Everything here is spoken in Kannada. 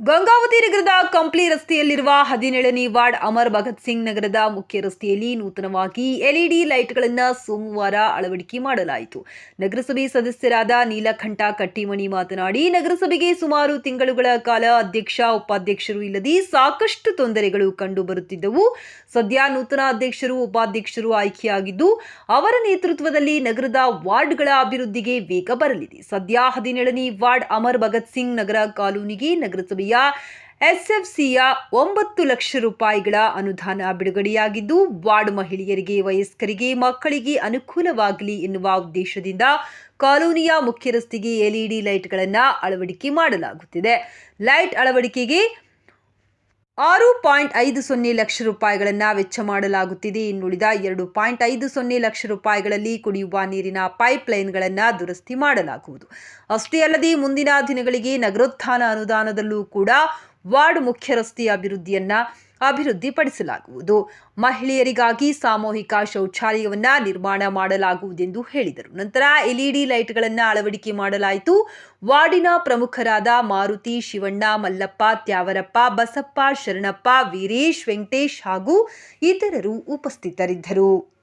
ಗಂಗಾವತಿ ನಗರದ ಕಂಪ್ಲಿ ರಸ್ತೆಯಲ್ಲಿರುವ ಹದಿನೇಳನೇ ವಾರ್ಡ್ ಅಮರ್ ಭಗತ್ ಸಿಂಗ್ ನಗರದ ಮುಖ್ಯ ರಸ್ತೆಯಲ್ಲಿ ನೂತನವಾಗಿ ಎಲ್ಇಡಿ ಲೈಟ್ಗಳನ್ನು ಸೋಮವಾರ ಅಳವಡಿಕೆ ಮಾಡಲಾಯಿತು. ನಗರಸಭೆ ಸದಸ್ಯರಾದ ನೀಲಕಂಠ ಕಟ್ಟಿಮಣಿ ಮಾತನಾಡಿ, ನಗರಸಭೆಗೆ ಸುಮಾರು ತಿಂಗಳುಗಳ ಕಾಲ ಅಧ್ಯಕ್ಷ, ಉಪಾಧ್ಯಕ್ಷರು ಇಲ್ಲದೆ ಸಾಕಷ್ಟು ತೊಂದರೆಗಳು ಕಂಡು ಬರುತ್ತಿದ್ದವು ಸದ್ಯ ನೂತನ ಅಧ್ಯಕ್ಷರು, ಉಪಾಧ್ಯಕ್ಷರು ಆಯ್ಕೆಯಾಗಿದ್ದು, ಅವರ ನೇತೃತ್ವದಲ್ಲಿ ನಗರದ ವಾರ್ಡ್ಗಳ ಅಭಿವೃದ್ಧಿಗೆ ವೇಗ ಬರಲಿದೆ. ಸದ್ಯ ಹದಿನೇಳನೇ ವಾರ್ಡ್ ಅಮರ್ ಭಗತ್ ಸಿಂಗ್ ನಗರ ಕಾಲೋನಿಗೆ ನಗರಸಭೆಯ ಎಸ್ಎಫ್ಸಿಯ ಒಂಬತ್ತು ಲಕ್ಷ ರೂಪಾಯಿಗಳ ಅನುದಾನ ಬಿಡುಗಡೆಯಾಗಿದ್ದು, ವಾರ್ಡ್ ಮಹಿಳೆಯರಿಗೆ, ವಯಸ್ಕರಿಗೆ, ಮಕ್ಕಳಿಗೆ ಅನುಕೂಲವಾಗಲಿ ಎನ್ನುವ ಉದ್ದೇಶದಿಂದ ಕಾಲೋನಿಯ ಮುಖ್ಯ ರಸ್ತೆಗೆ ಎಲ್ಇಡಿ ಲೈಟ್ಗಳನ್ನು ಅಳವಡಿಕೆ ಮಾಡಲಾಗುತ್ತಿದೆ. ಲೈಟ್ ಅಳವಡಿಕೆಗೆ ಆರು ಪಾಯಿಂಟ್ ಐದು ಸೊನ್ನೆ ಲಕ್ಷ ರೂಪಾಯಿಗಳನ್ನು ವೆಚ್ಚ ಮಾಡಲಾಗುತ್ತಿದೆ. ಇನ್ನುಳಿದ ಎರಡು ಪಾಯಿಂಟ್ ಐದು ಸೊನ್ನೆ ಲಕ್ಷ ರೂಪಾಯಿಗಳಲ್ಲಿ ಕುಡಿಯುವ ನೀರಿನ ಪೈಪ್ ಲೈನ್ಗಳನ್ನು ದುರಸ್ತಿ ಮಾಡಲಾಗುವುದು. ಅಷ್ಟೇ ಅಲ್ಲದೆ ಮುಂದಿನ ದಿನಗಳಿಗೆ ನಗರೋತ್ಥಾನ ಅನುದಾನದಲ್ಲೂ ಕೂಡ ವಾರ್ಡ್ ಮುಖ್ಯ ರಸ್ತೆ ಅಭಿವೃದ್ಧಿಯನ್ನ ಅಭಿವೃದ್ಧಿಪಡಿಸಲಾಗುವುದು. ಮಹಿಳೆಯರಿಗಾಗಿ ಸಾಮೂಹಿಕ ಶೌಚಾಲಯವನ್ನ ನಿರ್ಮಾಣ ಮಾಡಲಾಗುವುದೆಂದು ಹೇಳಿದರು. ನಂತರ ಎಲ್ಇಡಿ ಲೈಟ್ಗಳನ್ನು ಅಳವಡಿಕೆ ಮಾಡಲಾಯಿತು. ವಾರ್ಡಿನ ಪ್ರಮುಖರಾದ ಮಾರುತಿ, ಶಿವಣ್ಣ, ಮಲ್ಲಪ್ಪ, ತ್ಯಾವರಪ್ಪ, ಬಸಪ್ಪ, ಶರಣಪ್ಪ, ವೀರೇಶ್, ವೆಂಕಟೇಶ್ ಹಾಗೂ ಇತರರು ಉಪಸ್ಥಿತರಿದ್ದರು.